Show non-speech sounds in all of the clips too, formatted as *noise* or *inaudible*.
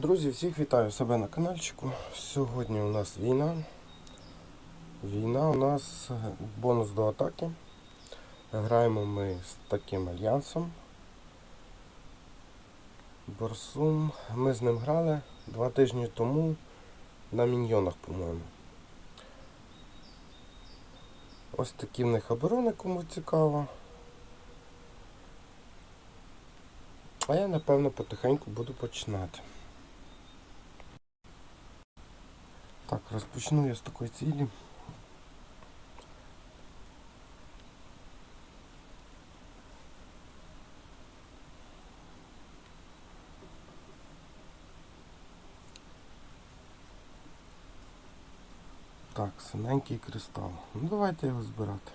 Друзі, всіх вітаю себе на каналчику. Сьогодні у нас війна. Війна у нас е, бонус до атаки. Граємо ми з таким альянсом. Борсум. Ми з ним грали два тижні тому на міньйонах, по-моєму. Ось такі в них оборони, кому цікаво. А я напевно потихеньку буду починати. Так, розпочну я з такої цілі. Так, синенький кристал. Ну давайте його збирати.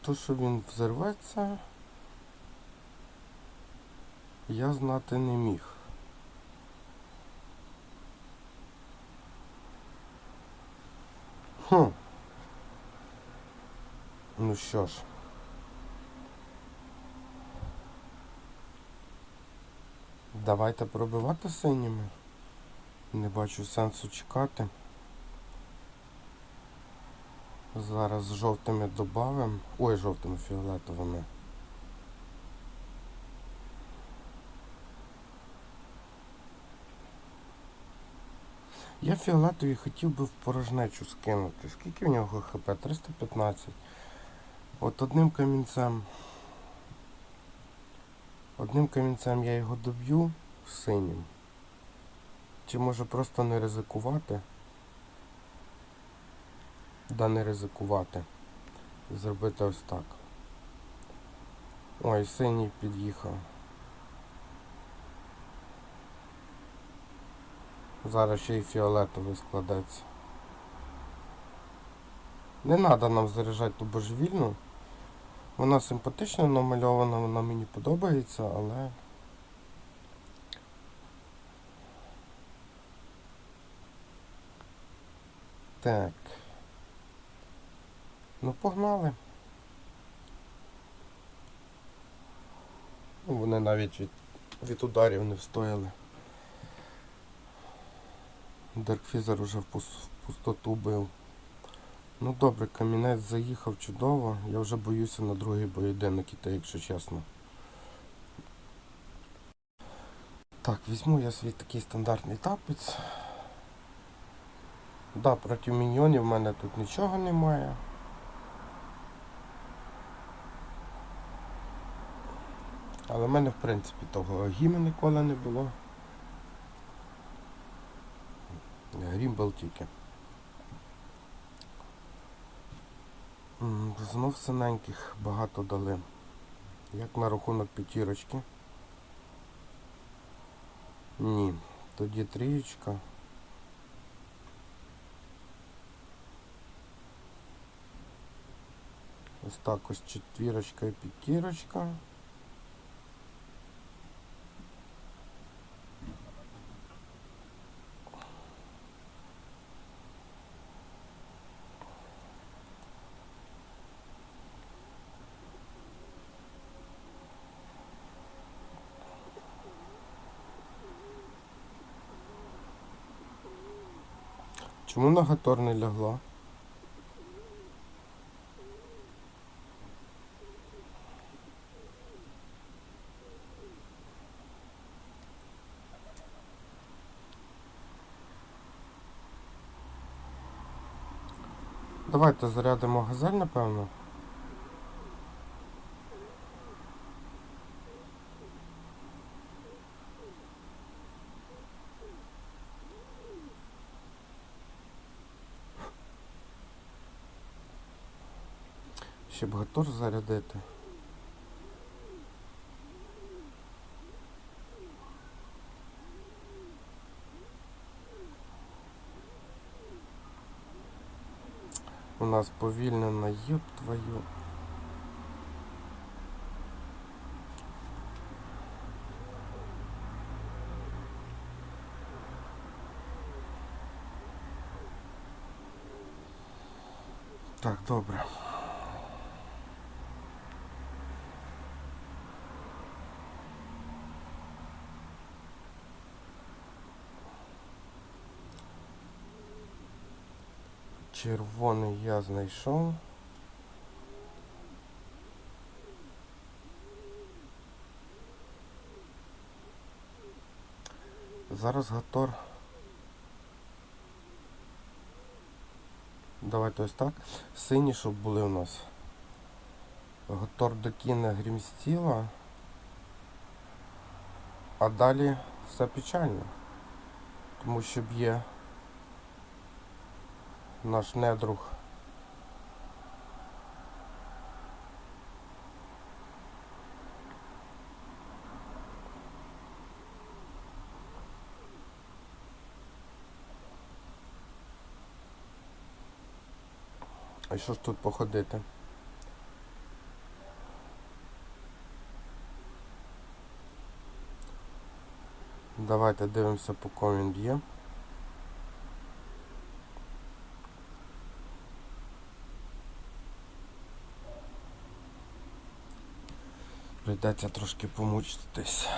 То, що він взорветься, я знати не міг. Хм. Ну що ж. Давайте пробивати синіми. Не бачу сенсу чекати. Зараз з жовтими добавимо. Ой, жовтими фіолетовими. Я фіолетові хотів би в порожнечу скинути. Скільки в нього хп? 315. От одним камінцем. Одним камінцем я його доб'ю синім. Чи може просто не ризикувати? Да не ризикувати. Зробити ось так. Ой, синій під'їхав. Зараз ще й фіолетовий складеться. Не треба нам заряджати ту божевільну. Вона симпатично намальована, вона мені подобається, але... Так. Ну погнали. Ну, Вони навіть від, від ударів не встояли. Даркфізер уже в пустоту бив. Ну добре, камінець заїхав чудово. Я вже боюся на другий поєдинок іти, якщо чесно. Так, візьму я свій такий стандартний тапець. Да, проти міньйонів в мене тут нічого немає. Але в мене в принципі того гіми ніколи не було. Грім. М, Знов синеньких багато дали. Як на рахунок п'ятірочки? Ні. Тоді трієчка. Ось так ось четвірочка і п'ятірочка. Чому на гатор не лягло? Давайте зарядимо газель, напевно. Ще б гатор зарядити. У нас повільнена юб твою. Так, добре. Червоний я знайшов. Зараз Гатор. Давайте ось так. Сині, щоб були у нас. Гатор докине грімстіла. А далі все печально. Тому що б'є наш недруг. А що ж тут походити? Давайте дивимося, по кому він б'є. Прийдеться трошки помучитись.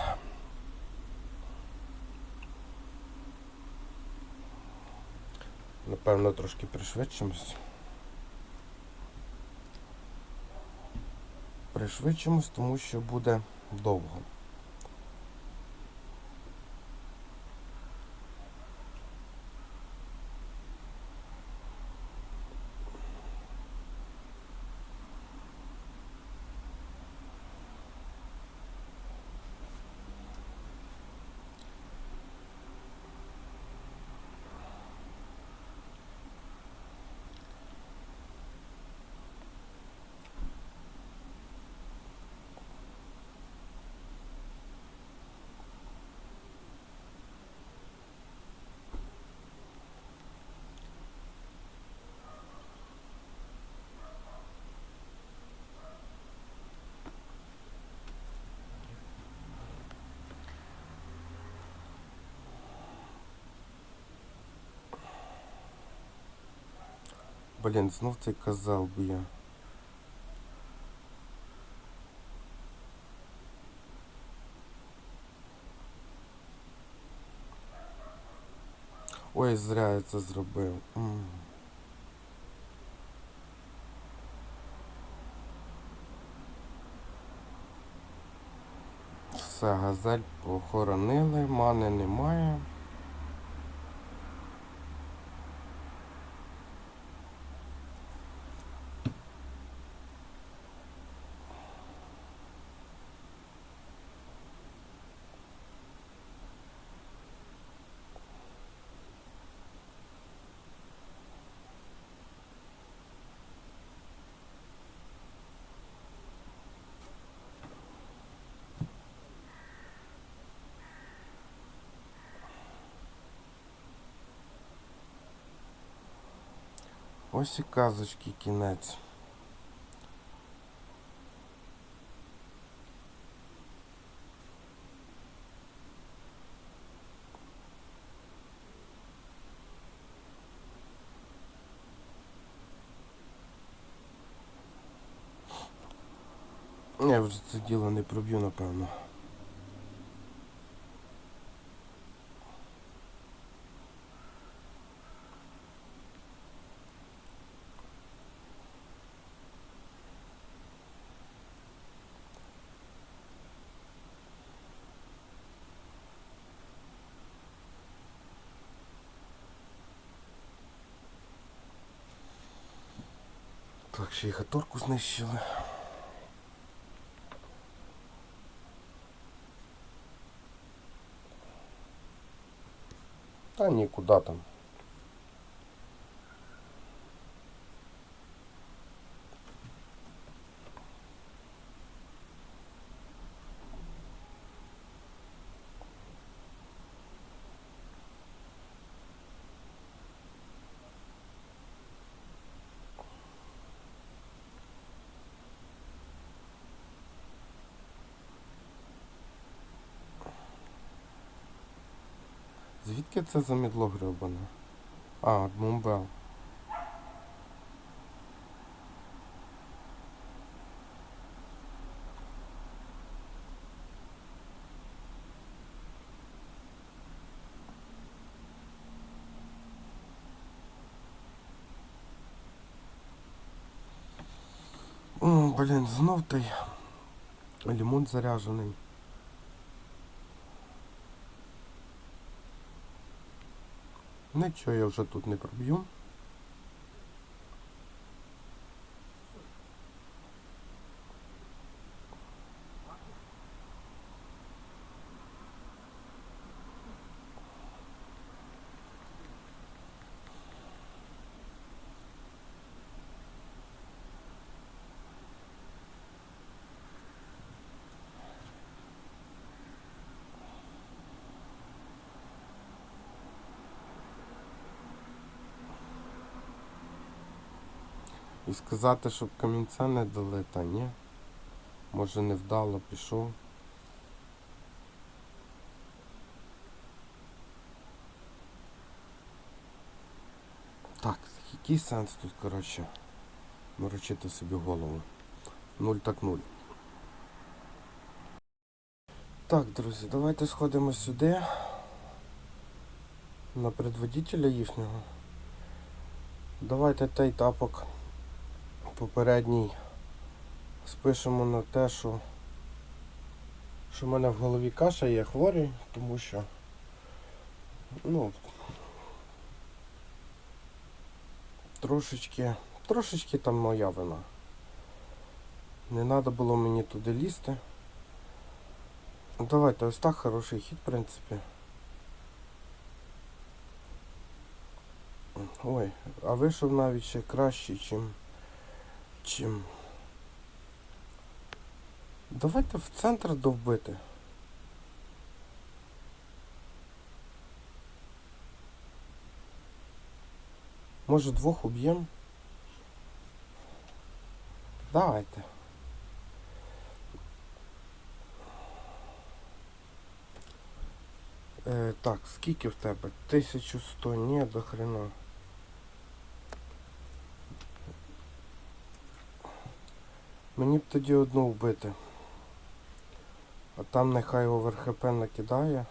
Напевно, трошки пришвидшимось. Пришвидшимось, тому що буде довго. Блін, знов цей казав б'є. Ой, зря я це зробив. Все, газель похоронили, мани немає. Ось і казочки кінець. Я вже це діло не проб'ю, напевно. Ще й хаторку знищили. Та нікуди там. яке це замідло гребане? А, Мумбел. Блін, знов той лимон заряжений. Нічого я вже тут не проб'ю. І сказати, щоб камінця не дали, та ні. Може невдало пішов. Так, який сенс тут, коротше, морочити собі голову. Нуль так нуль. Так, друзі, давайте сходимо сюди. На предводителя їхнього. Давайте той тапок попередній спишемо на те, що, що в мене в голові каша є хворий, тому що ну трошечки, трошечки там моя вина. Не треба було мені туди лізти. Ну, Давайте ось так хороший хід, в принципі. Ой, а вийшов навіть ще краще, чим. Чим. Давайте в центр довбити. Може двох уб'ємо? Давайте. Е, так, скільки в тебе? 1100, ні, до хрена. Мені б тоді одну вбити. А там нехай оверхп накидає.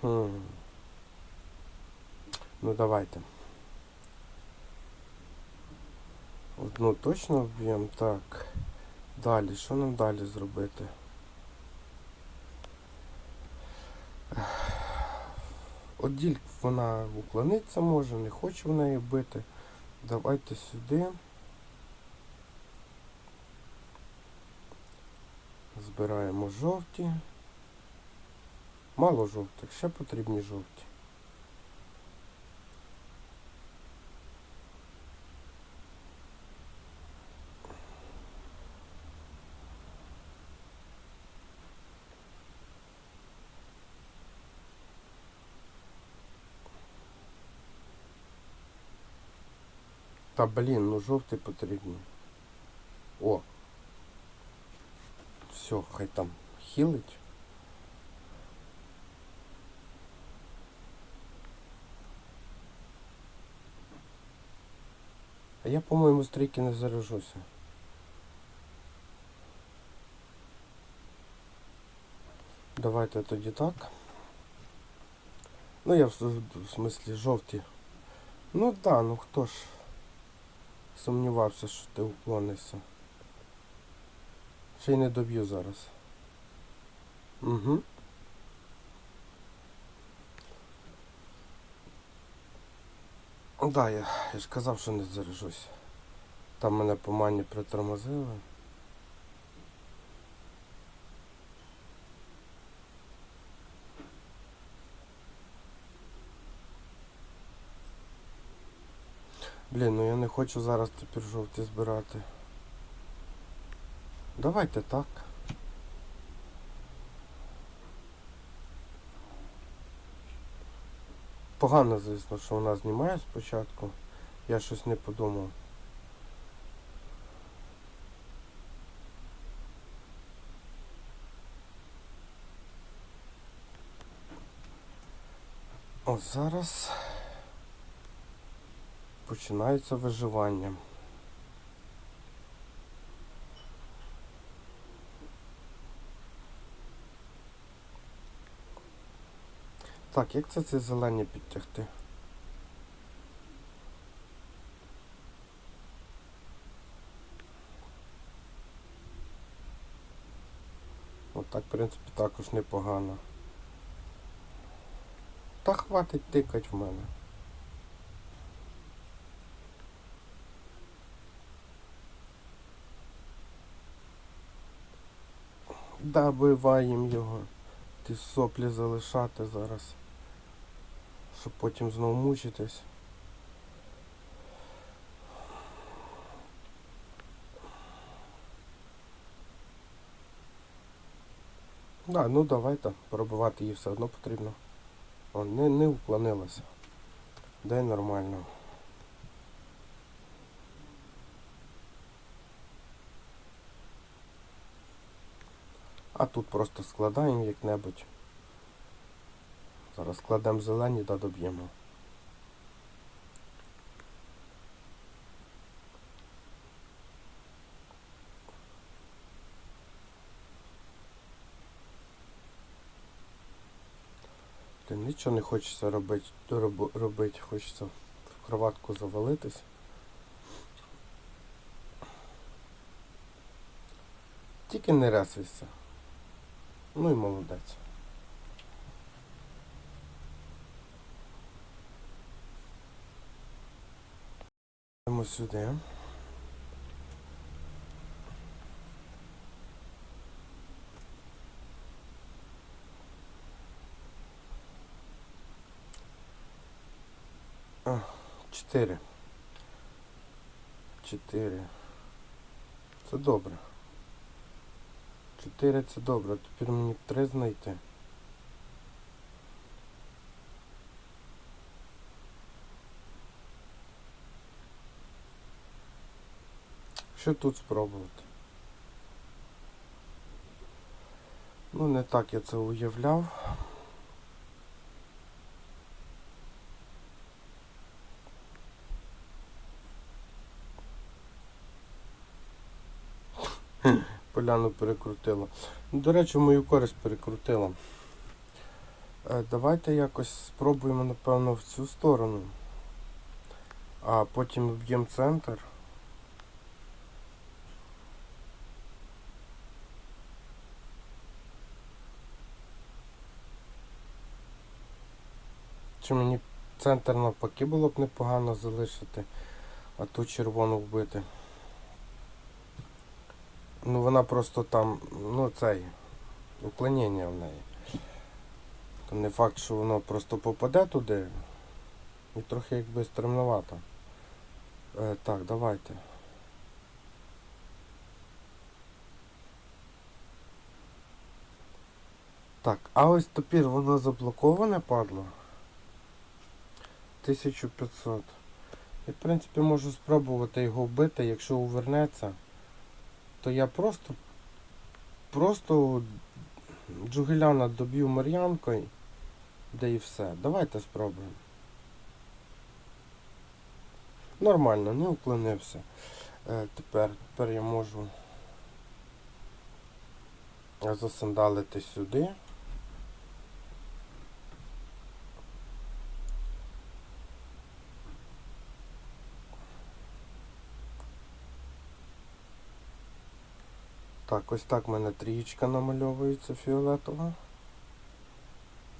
Хм. Ну давайте. Одну точно вб'ємо. Так. Далі, що нам далі зробити? Оділь вона уклониться може, не хоче в неї бити. Давайте сюди. Збираємо жовті. Мало жовтих, ще потрібні жовті. Та блін, ну жовтий потрібні. О. Все, хай там хілить. А я, по-моєму, стрійки не заражуся. Давайте тоді так. Ну я в, в смислі жовті. Ну да, ну хто ж Сумнівався, що ти уклонишся. Ще й не доб'ю зараз. Угу. Да, я, я ж казав, що не заряжусь. Там мене по мані притормозили. Блін, ну я не хочу зараз тепер жовті збирати. Давайте так. Погано, звісно, що вона знімає спочатку. Я щось не подумав. Ось зараз починається виживання. Так, як це ці зелені підтягти? Отак, в принципі, також непогано. Та хватить тикать в мене. Добиваємо його. Ті соплі залишати зараз. Щоб потім знову мучитись. Да, ну давайте пробивати її все одно потрібно. О, не, не уклонилася. Дай нормально. Тут просто складаємо як-небудь. Зараз складемо зелені та доб'ємо. Блін, нічого не хочеться робити, робити. хочеться в кроватку завалитись. Тільки не ресайся. Ну і молодець. Йдемо сюди. Чотири. Чотири. Це добре. Чотири це добре. Тепер мені три знайти. Що тут спробувати? Ну, не так я це уявляв. Поляну перекрутила. Ну, До речі, мою користь перекрутила. Е, Давайте якось спробуємо, напевно, в цю сторону. А потім вб'ємо центр. Чи мені центр навпаки було б непогано залишити, а ту червону вбити. Ну вона просто там, ну цей, уклонення в неї. То не факт, що воно просто попаде туди. І трохи якби стремновато. Е, так, давайте. Так, а ось тепер воно заблоковане, падло. 1500. І в принципі можу спробувати його вбити, якщо увернеться, то я просто просто Джугеляна доб'ю Мар'янкою, де і все. Давайте спробуємо. Нормально, не уклонився. Е, тепер, тепер я можу засандалити сюди. Так, ось так в мене трієчка намальовується фіолетова.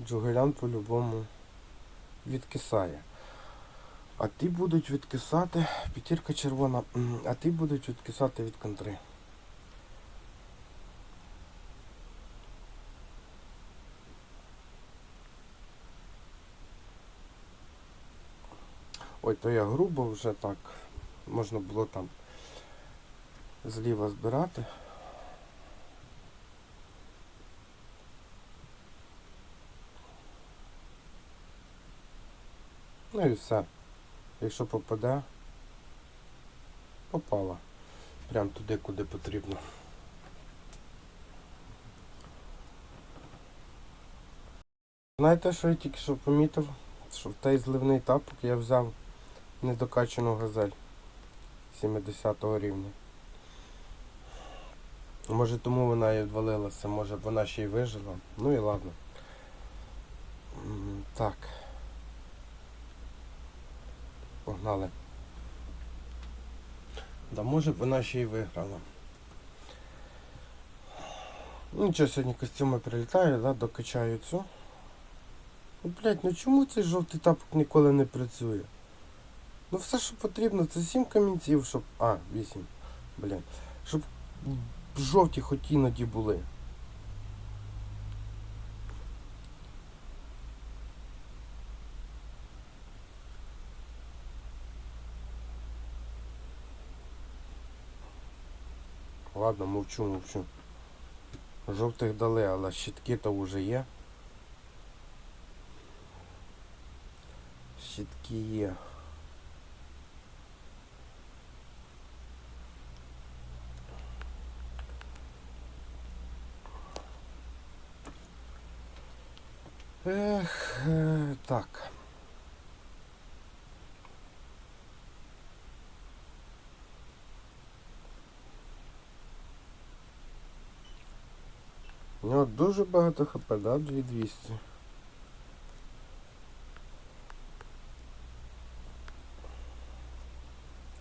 Джугелян по-любому відкисає. А ті будуть відкисати, п'ятірка червона, а ті будуть відкисати від контри. Ой, то я грубо вже так. Можна було там зліва збирати. Ну і все. Якщо попаде, попала. Прям туди, куди потрібно. Знаєте, що я тільки що помітив? Що в той зливний тапок я взяв недокачану газель 70 рівня. Може тому вона і відвалилася, може вона ще й вижила. Ну і ладно. Так. Погнали. Да може б вона ще й виграла. Ну нічого, сьогодні костюми прилітають, да, докачаю цю. Ну, блядь, ну чому цей жовтий тапок ніколи не працює? Ну все, що потрібно, це 7 камінців, щоб... А, 8. Блін. Щоб жовті хоч іноді були. Ладно, мовчу, мовчу. Жовтих дали, але щитки то вже є. Щитки є. Ех, е, так. Нього дуже багато хп, да? 2200.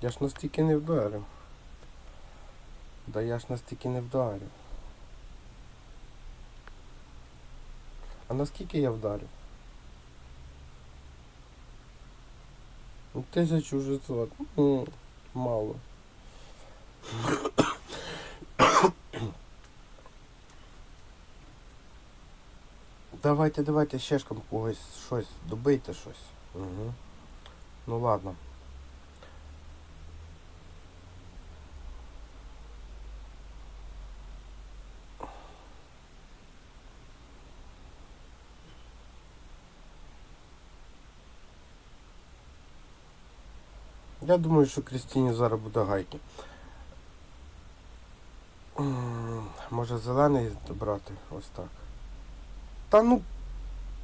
Я ж настільки не вдарив. Да я ж настільки не вдарив. А наскільки я вдарив? Ну, 1600. Ну, мало. Давайте, давайте ще ж когось щось, добийте щось. Угу. Ну ладно. Я думаю, що Крістіні зараз буде гайки. Може зелений брати? Ось так. Та ну,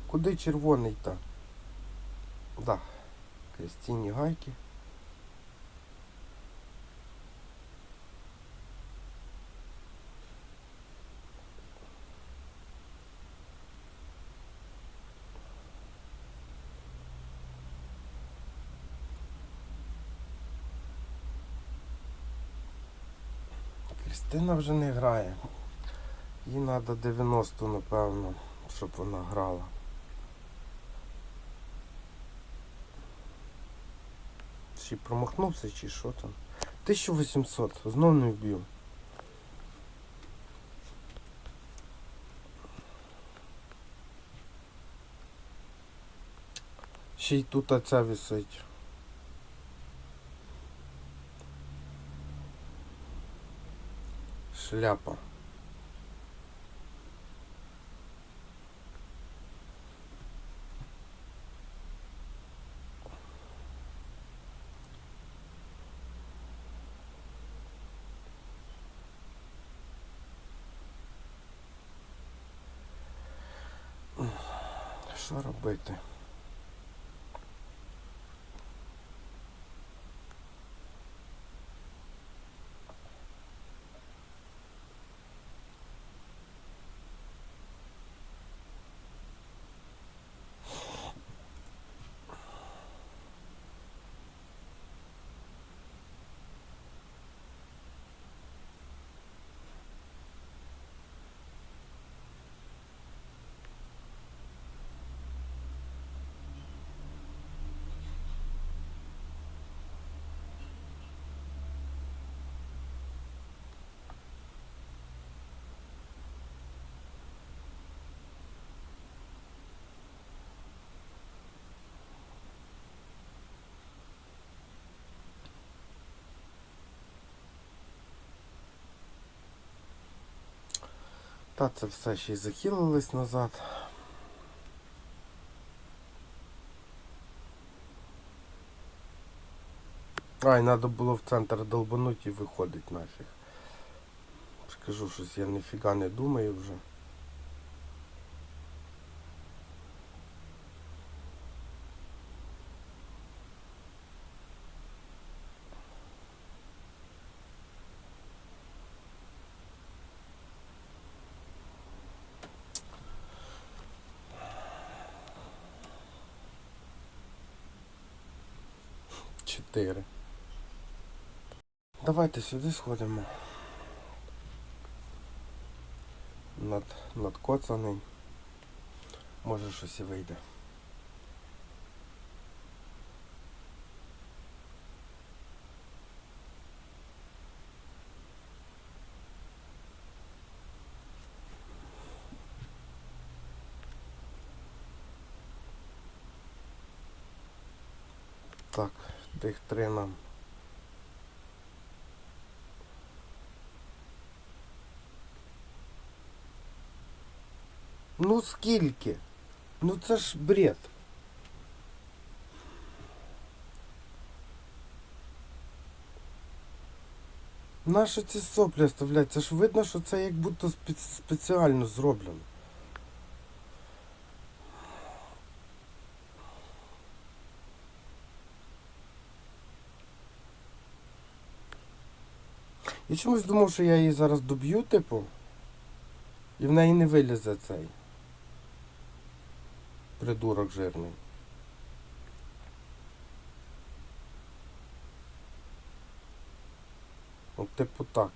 куди червоний та? Да. Крістіні гайки. Крістина вже не грає. Їй треба 90, напевно, щоб вона грала. Чи промахнувся, чи що там? 1800, знов не вб'ю. Ще й тут оця висить. Шляпа. Що робити? Та це все ще й захилилось назад. Ай, треба було в центр долбануть і виходить нафіг. Скажу щось, я ніфіга не думаю вже. 4. Давайте сюди сходимо. Над, надкоцаний. Може щось і вийде. Так, тих три нам. Ну скільки? Ну це ж бред. Наші ці соплі оставлять? Це ж видно, що це як будто спе- спеціально зроблено. Я чомусь думав, що я її зараз доб'ю, типу, і в неї не вилізе цей придурок жирний. От типу так.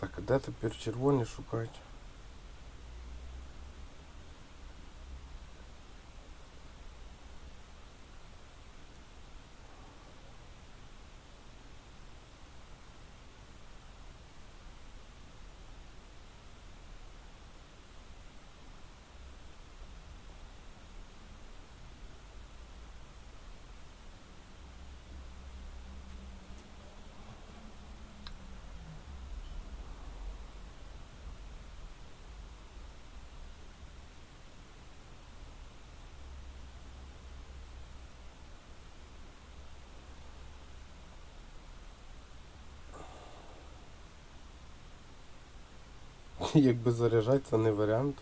Так, а де тепер червоні шукати? *laughs* Якби заряджати, це не варіант.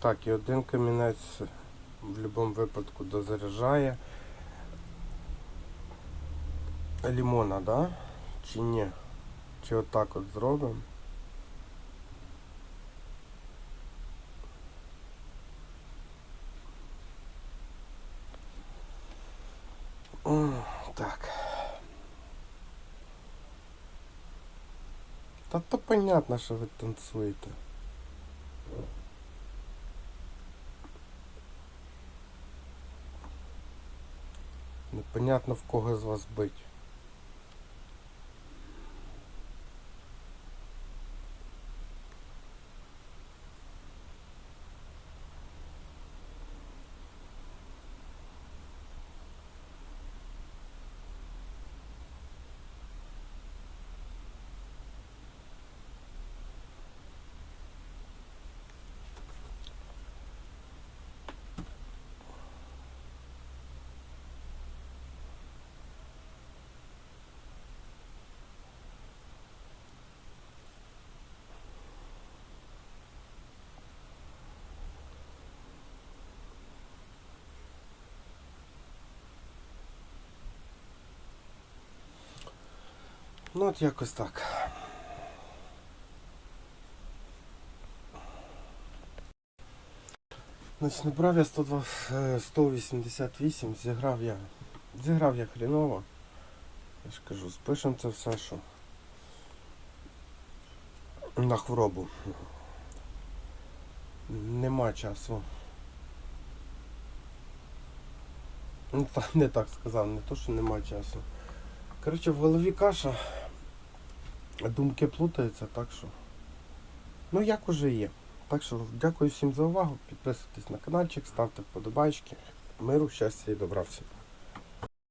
Так, і один камінець в будь-якому випадку дозаряджає. Лімона, да? Чи ні? Чи отак от зробимо? М, Так. Та то понятно, що ви танцюєте. Непонятно в кого з вас бить. Ну от якось так. Значить, набрав я 102, е, 188, зіграв я. Зіграв я хріново. Я ж кажу, спишем це все, що на хворобу. Нема часу. Ну, не так сказав, не то, що нема часу. Коротше, в голові каша, думки плутаються, так що. Ну як уже є. Так що дякую всім за увагу. Підписуйтесь на каналчик, ставте вподобайки. Миру, щастя і добра всім.